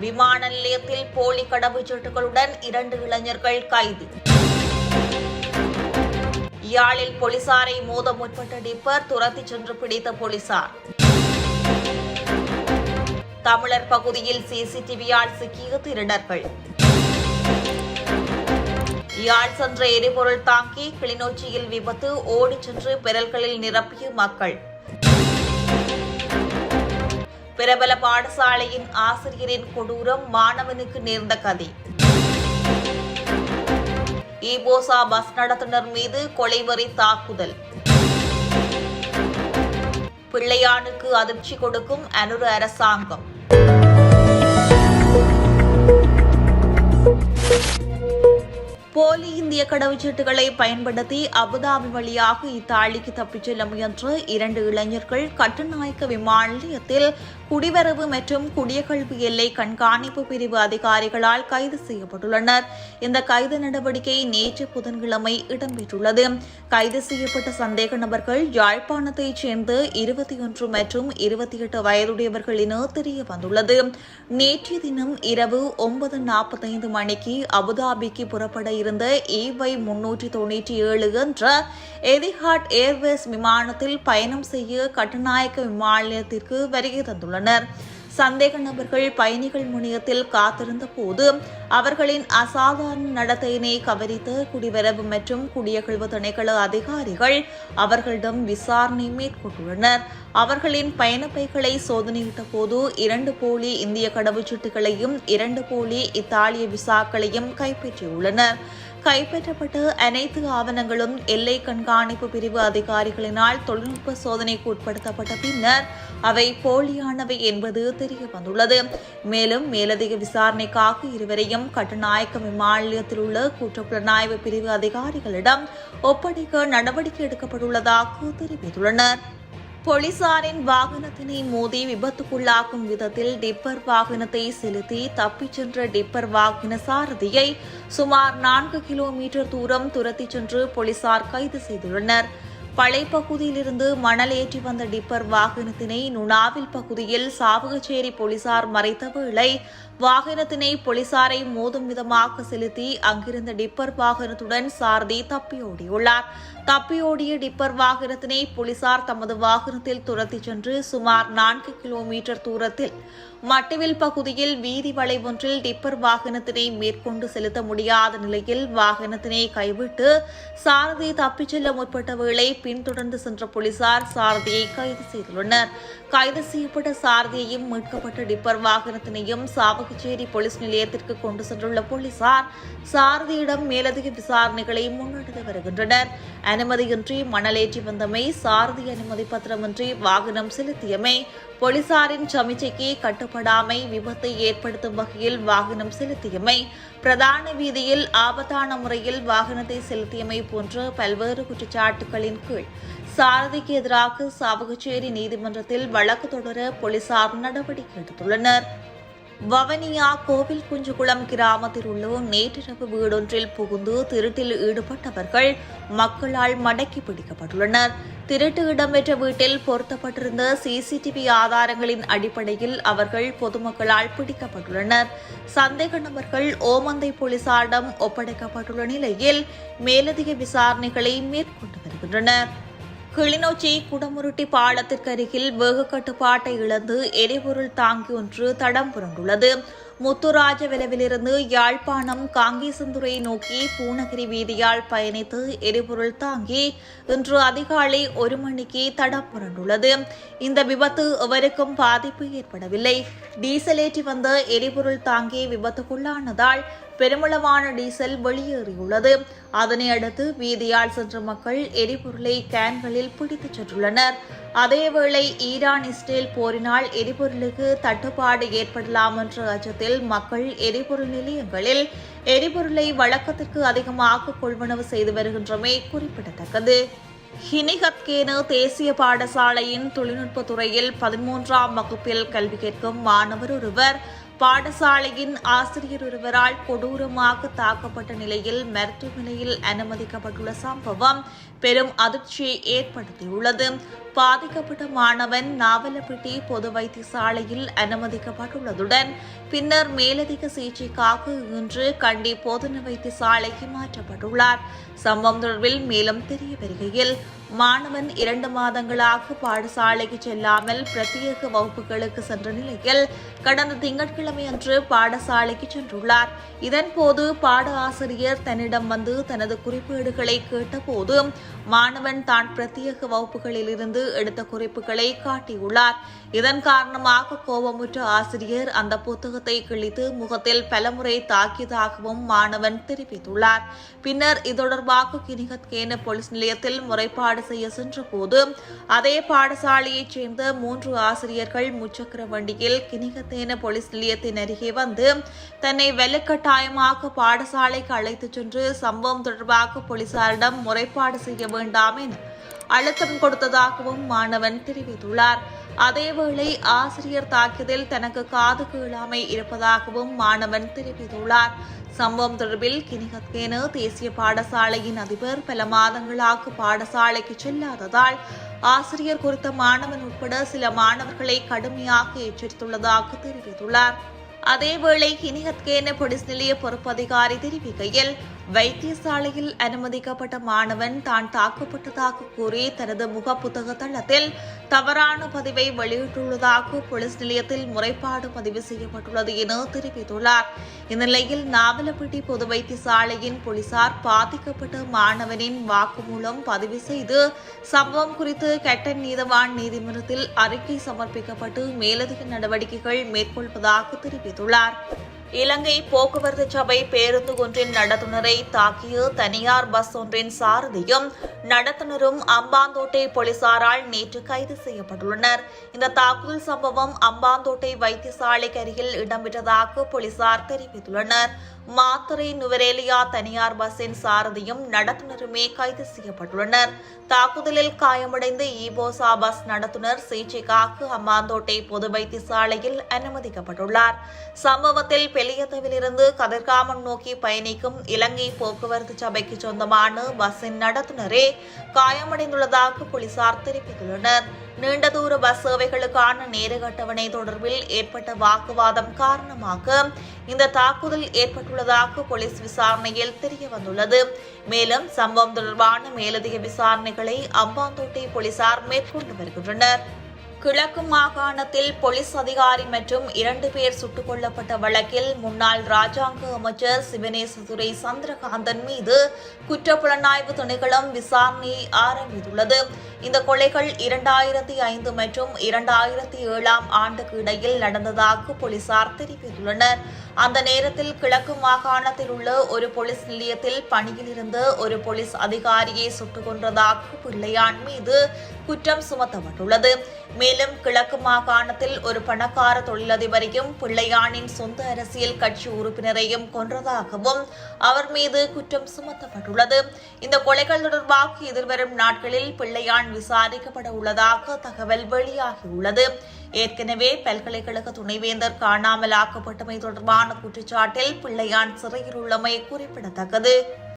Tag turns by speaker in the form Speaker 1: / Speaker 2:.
Speaker 1: விமான நிலையத்தில் போலி கடவுச்சீட்டுகளுடன் இரண்டு இளைஞர்கள் கைது. யாழில் போலீசாரை மோத முற்பட்ட டிப்பர் துரத்தி சென்று பிடித்த போலீசார். தமிழர் பகுதியில் சிசிடிவியால் சிக்கிய திருடர்கள். யாழ் சென்ற எரிபொருள் தாங்கி கிளிநொச்சியில் விபத்து ஓடிச் சென்று பெரல்களில் நிரப்பிய மக்கள். பிரபல பாடசாலையின் ஆசிரியரின் கொடூரம் மாணவனுக்கு நேர்ந்த கதை. ஈபோசா பஸ் நடத்துனர் மீது கொலைவரி தாக்குதல். பிள்ளையானுக்கு அதிர்ச்சி கொடுக்கும் அனுரு அரசாங்கம். போலி இந்திய கடவுச்சீட்டுகளை பயன்படுத்தி அபுதாபி வழியாக இத்தாலிக்கு தப்பிச் செல்ல முயன்ற இரண்டு இளைஞர்கள் கட்டுநாயக்க விமான நிலையத்தில் குடிவரவு மற்றும் குடியகழ்வு எல்லை கண்காணிப்பு பிரிவு அதிகாரிகளால் கைது செய்யப்பட்டுள்ளனர். இந்த கைது நடவடிக்கை நேற்று புதன்கிழமை இடம்பெற்றுள்ளது. கைது செய்யப்பட்ட சந்தேக நபர்கள் யாழ்ப்பாணத்தைச் சேர்ந்த இருபத்தி ஒன்று மற்றும் இருபத்தி எட்டு வயதுடையவர்கள் என தெரிய வந்துள்ளது. நேற்றைய தினம் இரவு ஒன்பது நாற்பத்தைந்து மணிக்கு அபுதாபிக்கு புறப்பட இருந்த ஏவை முன்னூற்றி தொன்னூற்றி ஏழு என்ற எதிஹாட் ஏர்வேஸ் விமானத்தில் பயணம் செய்ய கட்டுநாயக்க விமான நிலையத்திற்கு வருகை தந்துள்ளனர். சந்தேக நபர்கள் பயணிகள் முனையத்தில் காத்திருந்த போது அவர்களின் அசாதாரண நடத்தையினை கவனித்த குடிவரவு மற்றும் குடியகழ்வு திணைக்கள அதிகாரிகள் அவர்களிடம் விசாரணை மேற்கொண்டுள்ளனர். அவர்களின் பயணப்பைகளை சோதனையிட்ட போது இரண்டு போலி இந்திய கடவுச்சீட்டுகளையும் இரண்டு போலி இத்தாலிய விசாக்களையும் கைப்பற்றியுள்ளனர். கைப்பற்றப்பட்ட அனைத்து ஆவணங்களும் எல்லை கண்காணிப்பு பிரிவு அதிகாரிகளினால் தொழில்நுட்ப சோதனைக்கு உட்படுத்தப்பட்ட பின்னர் அவை போலியானவை என்பது தெரிய வந்துள்ளது. மேலும் மேலதிக விசாரணைக்காக இருவரையும் கட்டுநாயக்க விமான நிலையத்தில் உள்ள குற்றப்புலனாய்வு பிரிவு அதிகாரிகளிடம் ஒப்படைக்க நடவடிக்கை எடுக்கப்பட்டுள்ளதாக தெரிவித்துள்ளனர். போலீசாரின் வாகனத்தினை மோதி விபத்துக்குள்ளாக்கும் விதத்தில் டிப்பர் வாகனத்தை செலுத்தி தப்பிச் சென்ற டிப்பர் வாகன சாரதியை சுமார் நான்கு கிலோமீட்டர் தூரம் துரத்திச் சென்று போலீசார் கைது செய்துள்ளனர். பழைப்பகுதியிலிருந்து மணல் ஏற்றி வந்த டிப்பர் வாகனத்தினை நுணாவில் பகுதியில் சாவகச்சேரி போலீசார் மறைத்த வேளை வாகனத்தினை போலீசாரை மோதும் விதமாக செலுத்தி அங்கிருந்த டிப்பர் வாகனத்துடன் சாரதி தப்பியோடியுள்ளார் தப்பியோடிய டிப்பர் வாகனத்தினை போலீசார் தமது வாகனத்தில் துரத்திச் சென்று சுமார் நான்கு கிலோமீட்டர் தூரத்தில் மட்டுவில் பகுதியில் வீதி வளைவொன்றில் டிப்பர் வாகனத்தினை மேற்கொண்டு செலுத்த முடியாத நிலையில் வாகனத்தினை கைவிட்டு சாரதி தப்பிச் செல்ல முற்பட்ட வேளை பின்தொடர்ந்து சென்ற போலீசார் சாரதியை கைது செய்துள்ளனர். கைது செய்யப்பட்ட சாரதியையும் மீட்கப்பட்ட டிப்பர் வாகனத்தினையும் சாவகச்சேரி போலீஸ் நிலையத்திற்கு கொண்டு சென்றுள்ள போலீசார் சாரதியிடம் மேலதிக விசாரணைகளை முன்னெடுத்து வருகின்றனர். அனுமதியின்றி மணலேற்றி வந்தமை சாரதி அனுமதி பத்திரமின்றி வாகனம் செலுத்தியமை போலீசாரின் சமிச்சைக்கு கட்டுப்படாமை விபத்தை ஏற்படுத்தும் வகையில் வாகனம் செலுத்தியமை பிரதான வீதியில் ஆபத்தான முறையில் வாகனத்தை செலுத்தியமை போன்ற பல்வேறு குற்றச்சாட்டுகளின் கீழ் சாரதிக்கு எதிராக சாவகச்சேரி நீதிமன்றத்தில் வழக்கு தொடர போலீசார் நடவடிக்கை எடுத்துள்ளனர். வவனியா கோவில் குஞ்சுகுளம் கிராமத்தில் உள்ள நேற்றிரவு வீடொன்றில் புகுந்து திருட்டில் ஈடுபட்டவர்கள் மக்களால் மடக்கி பிடிக்கப்பட்டுள்ளனர். திருட்டு இடம்பெற்ற வீட்டில் பொருத்தப்பட்டிருந்த சிசிடிவி ஆதாரங்களின் அடிப்படையில் அவர்கள் பொதுமக்களால் பிடிக்கப்பட்டுள்ளனர். சந்தேக நபர்கள் ஓமந்தை போலீசாரிடம் ஒப்படைக்கப்பட்டுள்ள நிலையில் மேலதிக விசாரணைகளை மேற்கொண்டு வருகின்றனர். கிளிநொச்சி குடமுருட்டி பாலத்திற்கு அருகில் வேக கட்டுப்பாட்டை இழந்து எரிபொருள் தாங்கி ஒன்று தடம் புரண்டுள்ளது. முத்துராஜ விலவிலிருந்து யாழ்ப்பாணம் காங்கேசந்துறை நோக்கி பூனகிரி வீதியால் பயணித்து எரிபொருள் தாங்கி இன்று அதிகாலை ஒரு மணிக்கு தடம் புரண்டுள்ளது. இந்த விபத்து எவருக்கும் பாதிப்பு ஏற்படவில்லை. டீசல் ஏற்றி வந்த எரிபொருள் தாங்கி விபத்துக்குள்ளானதால் பெருமளவான டீசல் வெளியேறியுள்ளது. அதனை அடுத்து வீதியால் சென்ற மக்கள் எரிபொருளை கேன்களில் பிடித்துச் சென்றுள்ளனர். அதேவேளை ஈரான் இஸ்ரேல் போரினால் எரிபொருளுக்கு தட்டுப்பாடு ஏற்படலாம் என்ற அச்சத்தில் மக்கள் எரிபொருள் நிலையங்களில் எரிபொருளை வழக்கத்திற்கு அதிகமாக கொள்வனவு செய்து வருகின்றமை குறிப்பிடத்தக்கது. ஹினிகத்கேனு தேசிய பாடசாலையின் தொழில்நுட்பத் துறையில் பதிமூன்றாம் வகுப்பில் கல்வி கேட்கும் மாணவர் ஒருவர் பாடசாலையின் ஆசிரியர் ஒருவரால் கொடூரமாக தாக்கப்பட்ட நிலையில் மருத்துவமனையில் அனுமதிக்கப்பட்டுள்ள சம்பவம் பெரும் அதிர்ச்சியை ஏற்படுத்தியுள்ளது. பாதிக்கப்பட்ட மாணவன் நாவலப்பட்டி பொது வைத்தியசாலையில் அனுமதிக்கப்பட்டுள்ளதுடன் பின்னர் மேலதிக சிகிச்சைக்காக இன்று கண்டி போதன வைத்தியசாலைக்கு மாற்றப்பட்டுள்ளார். சம்பவம் தொடர்பில் மேலும் தெரிய வருகையில் மாணவன் இரண்டு மாதங்களாக பாடசாலைக்கு செல்லாமல் பிரத்யேக வகுப்புகளுக்கு சென்ற நிலையில் கடந்த திங்கட்கிழமை அன்று பாடசாலைக்கு சென்றுள்ளார். இதன்போது பாட ஆசிரியர் தன்னிடம் வந்து தனது குறிப்பீடுகளை கேட்டபோது மாணவன் தான் பிரத்யேக வகுப்புகளில் இருந்து எடுத்த குறிப்புகளை காட்டியுள்ளார். இதன் காரணமாக கோபமுற்ற ஆசிரியர் அந்த புத்தகத்தை கிழித்து முகத்தில் பலமுறை தாக்கியதாகவும் மாணவன் தெரிவித்துள்ளார். பின்னர் இது தொடர்பாக கினிகத் கேன போலீஸ் நிலையத்தில் முறைப்பாடு செய்ய சென்றபோது அதே பாடசாலையைச் சேர்ந்த மூன்று ஆசிரியர்கள் முச்சக்கர வண்டியில் கினிகத்தேன போலீஸ் நிலையத்தின் அருகே வந்து தன்னை வலுக்கட்டாயமாக பாடசாலைக்கு அழைத்துச் சென்று சம்பவம் தொடர்பாக போலீசாரிடம் முறைப்பாடு செய்ய வேண்டாம் என அழுத்தம் கொடுத்ததாகவும் மாணவன் தெரிவித்துள்ளார். அதேவேளை ஆசிரியர் தாக்கியதில் தனக்கு காது கீழாமை இருப்பதாகவும் மாணவன் தெரிவித்துள்ளார். சம்பவம் தொடர்பில் கினிகத்கேன தேசிய பாடசாலையின் அதிபர் பல மாதங்களாக பாடசாலைக்கு செல்லாததால் ஆசிரியர் குறித்த மாணவன் உட்பட சில மாணவர்களை கடுமையாக எச்சரித்துள்ளதாக தெரிவித்துள்ளார். அதேவேளை கினிகத்கேன பொலிஸ் நிலைய பொறுப்பு அதிகாரி தெரிவிக்கையில் வைத்தியசாலையில் அனுமதிக்கப்பட்ட மாணவன் தான் தாக்கப்பட்டதாக கூறி தனது முக புத்தக தளத்தில் தவறான பதிவை வெளியிட்டுள்ளதாக போலீஸ் நிலையத்தில் முறைப்பாடு பதிவு செய்யப்பட்டுள்ளது என தெரிவித்துள்ளார். இந்நிலையில் நாவலப்பட்டி பொது வைத்தியசாலையின் போலீசார் பாதிக்கப்பட்ட மாணவனின் வாக்குமூலம் பதிவு செய்து சம்பவம் குறித்து கெட்டன் நீதவான் நீதிமன்றத்தில் அறிக்கை சமர்ப்பிக்கப்பட்டு மேலதிக நடவடிக்கைகள் மேற்கொள்வதாக தெரிவித்துள்ளார். இலங்கை போக்குவரத்து சபை பேருந்து ஒன்றின் நடத்துனரை தாக்கிய தனியார் பஸ் ஒன்றின் சாரதியும் நடத்துனரும் அம்பாந்தோட்டை போலீசாரால் நேற்று கைது செய்யப்பட்டுள்ளனர். இந்த தாக்குதல் சம்பவம் அம்பாந்தோட்டை வைத்தியசாலைக்கு அருகில் இடம்பெற்றதாக போலீசார் தெரிவித்துள்ளனர். மாத்துரை நுவரேலியா தனியார் பஸ்ஸின் சாரதியும் நடத்துனருமே கைது செய்யப்பட்டுள்ளனர். தாக்குதலில் காயமடைந்த ஈபோசா பஸ் நடத்துனர் சிகிச்சைக்காக அம்மாந்தோட்டை பொது வைத்தியசாலையில் அனுமதிக்கப்பட்டுள்ளார். சம்பவத்தில் பெலியத்தவிலிருந்து கதிர்காமம் நோக்கி பயணிக்கும் இலங்கை போக்குவரத்து சபைக்கு சொந்தமான பஸ்ஸின் நடத்துனரே காயமடைந்துள்ளதாக போலீசார் தெரிவித்துள்ளனர். நீண்ட தூர பஸ் சேவைகளுக்கான நேரகட்டவணை தொடர்பில் ஏற்பட்ட வாக்குவாதம் காரணமாக இந்த தாக்குதல் ஏற்பட்டுள்ளதாக போலீஸ் விசாரணையில் தெரிய வந்துள்ளது. மேலும் சம்பவம் தொடர்பான மேலதிக விசாரணைகளை அம்பாந்தோட்டை போலீசார் மேற்கொண்டு வருகின்றனர். கிழக்கு மாகாணத்தில் போலீஸ் அதிகாரி மற்றும் இரண்டு பேர் சுட்டுக் கொல்லப்பட்ட வழக்கில் முன்னாள் ராஜாங்க அமைச்சர் சிவனேசதுரை சந்திரகாந்தன் மீது குற்றப்புலனாய்வு திணைக்களம் விசாரணையை ஆரம்பித்துள்ளது. இந்த கொலைகள் இரண்டாயிரத்தி ஐந்து மற்றும் இரண்டாயிரத்தி ஏழாம் ஆண்டுக்கு இடையில் நடந்ததாக போலீசார் தெரிவித்துள்ளனர். அந்த நேரத்தில் கிழக்கு மாகாணத்தில் உள்ள ஒரு போலீஸ் நிலையத்தில் பணியில் இருந்த ஒரு போலீஸ் அதிகாரியை சுட்டுக் கொன்றதாக பிள்ளையான் மீது குற்றம் சுமத்தப்பட்டுள்ளது. மேலும் கிழக்கு மாகாணத்தில் ஒரு பணக்கார தொழிலதிபரையும் பிள்ளையானின் சொந்த அரசியல் கட்சி உறுப்பினரையும் கொன்றதாகவும் அவர் மீது குற்றம் சுமத்தப்பட்டுள்ளது. இந்த கொலைகள் தொடர்பாக எதிர்வரும் நாட்களில் பிள்ளையான் விசாரிக்கப்பட உள்ளதாக தகவல் வெளியாகியுள்ளது. ஏற்கனவே பல்கலைக்கழக துணைவேந்தர் காணாமல் ஆக்கப்பட்டமை தொடர்பான குற்றச்சாட்டில் பிள்ளையான் சிறையில் உள்ளமை குறிப்பிடத்தக்கது.